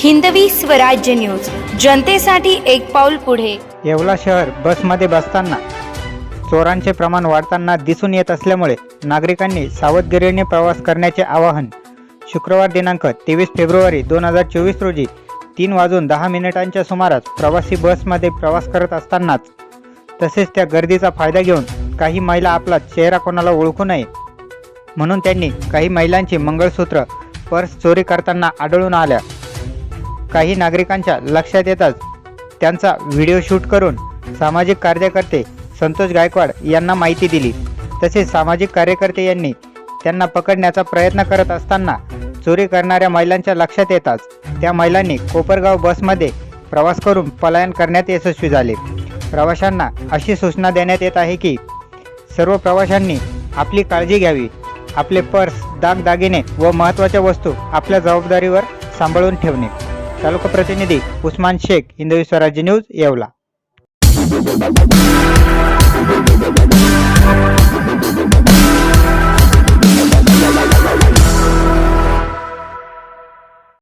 Hindavi Swarajya news. जनतेसाठी एक पाऊल पुढे. येवला शहर बसमध्ये बसताना चोरांचे प्रमाण वाढताना दिसून येत असल्यामुळे नागरिकांनी सावधगिरीने प्रवास करण्याचे आवाहन शुक्रवार दिनांक तेवीस फेब्रुवारी दोन हजार चोवीस रोजी तीन वाजून दहा मिनिटांच्या सुमारास प्रवासी बसमध्ये प्रवास करत असतानाच तसेच त्या गर्दीचा फायदा घेऊन काही महिला आपला चेहरा कोणाला ओळखू नये म्हणून त्यांनी काही महिलांची मंगळसूत्र पर्स चोरी करताना आढळून आल्या. काही नागरिकांच्या लक्षात येताच त्यांचा व्हिडिओ शूट करून सामाजिक कार्यकर्ते संतोष गायकवाड यांना माहिती दिली. तसेच सामाजिक कार्यकर्ते यांनी त्यांना पकडण्याचा प्रयत्न करत असताना चोरी करणाऱ्या महिलांच्या लक्षात येताच त्या महिलांनी कोपरगाव बसमध्ये प्रवास करून पलायन करण्यात यशस्वी झाले. प्रवाशांना अशी सूचना देण्यात येत आहे की सर्व प्रवाशांनी आपली काळजी घ्यावी. आपले पर्स दागदागिने व महत्त्वाच्या वस्तू आपल्या जबाबदारीवर सांभाळून ठेवणे. तालुका प्रतिनिधी उस्मान शेख हिंदवी स्वराज्य न्यूज येवला.